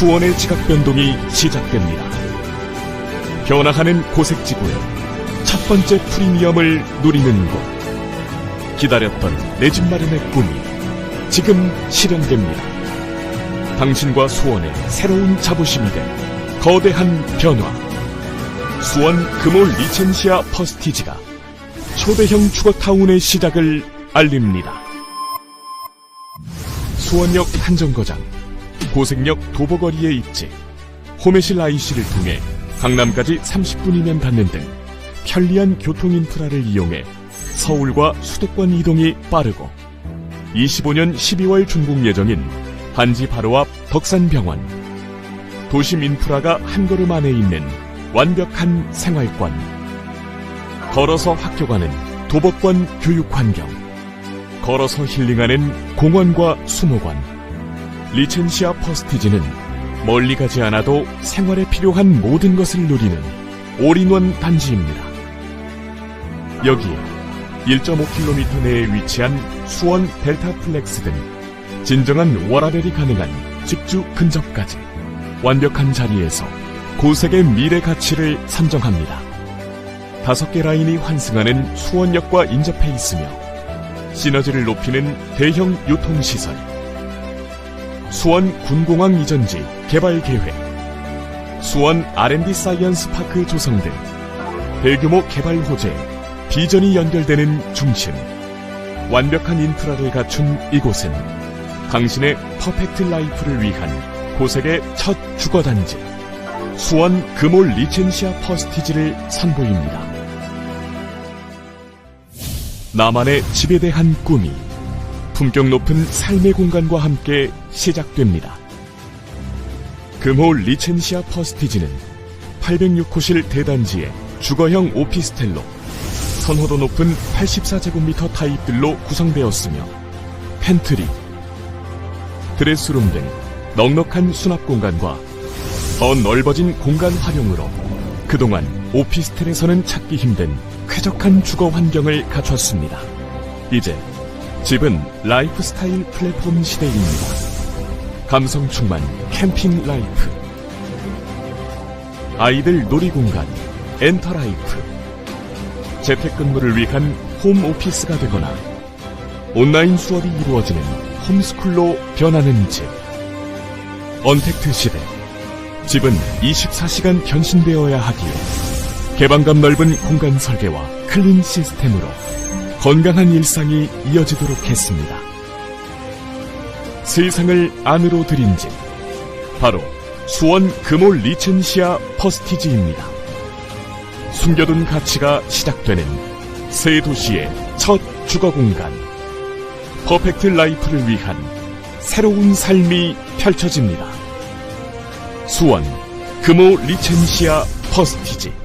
수원의 지각 변동이 시작됩니다. 변화하는 고색 지구에 첫 번째 프리미엄을 누리는 곳. 기다렸던 내 집 마련의 꿈이 지금 실현됩니다. 당신과 수원의 새로운 자부심이 된 거대한 변화. 수원 금호 리첸시아 퍼스티지가 초대형 주거타운의 시작을 알립니다. 수원역 한정거장, 고색역 도보거리에 입지, 호메실 IC를 통해 강남까지 30분이면 닿는 등 편리한 교통 인프라를 이용해 서울과 수도권 이동이 빠르고 25년 12월 준공 예정인 한지 바로 앞 덕산병원. 도심 인프라가 한 걸음 안에 있는 완벽한 생활권. 걸어서 학교 가는 도보권 교육 환경. 걸어서 힐링하는 공원과 수목원 리첸시아 퍼스티지는 멀리 가지 않아도 생활에 필요한 모든 것을 누리는 올인원 단지입니다. 여기에 1.5km 내에 위치한 수원 델타 플렉스 등 진정한 워라벨이 가능한 직주 근접까지 완벽한 자리에서 고색의 미래 가치를 선정합니다. 다섯 개 라인이 환승하는 수원역과 인접해 있으며 시너지를 높이는 대형 유통시설 수원 군공항 이전지 개발 계획 수원 R&D 사이언스 파크 조성 등 대규모 개발 호재 비전이 연결되는 중심 완벽한 인프라를 갖춘 이곳은 당신의 퍼펙트 라이프를 위한 고색의 첫 주거단지 수원 금올 리첸시아 퍼스티지를 선보입니다. 나만의 집에 대한 꿈이 품격 높은 삶의 공간과 함께 시작됩니다. 금호 리첸시아 퍼스티지는 806호실 대단지의 주거형 오피스텔로 선호도 높은 84제곱미터 타입들로 구성되었으며 팬트리, 드레스룸 등 넉넉한 수납 공간과 더 넓어진 공간 활용으로 그동안 오피스텔에서는 찾기 힘든 쾌적한 주거 환경을 갖췄습니다. 이제 집은 라이프 스타일 플랫폼 시대입니다. 감성 충만 캠핑 라이프. 아이들 놀이공간 엔터라이프. 재택근무를 위한 홈 오피스가 되거나 온라인 수업이 이루어지는 홈스쿨로 변하는 집. 언택트 시대. 집은 24시간 변신되어야 하기에 개방감 넓은 공간 설계와 클린 시스템으로 건강한 일상이 이어지도록 했습니다. 세상을 안으로 들인 집. 바로 수원 금올 리첸시아 퍼스티지입니다. 숨겨둔 가치가 시작되는 새 도시의 첫 주거 공간. 퍼펙트 라이프를 위한 새로운 삶이 펼쳐집니다. 수원 금호 리첸시아 퍼스티지.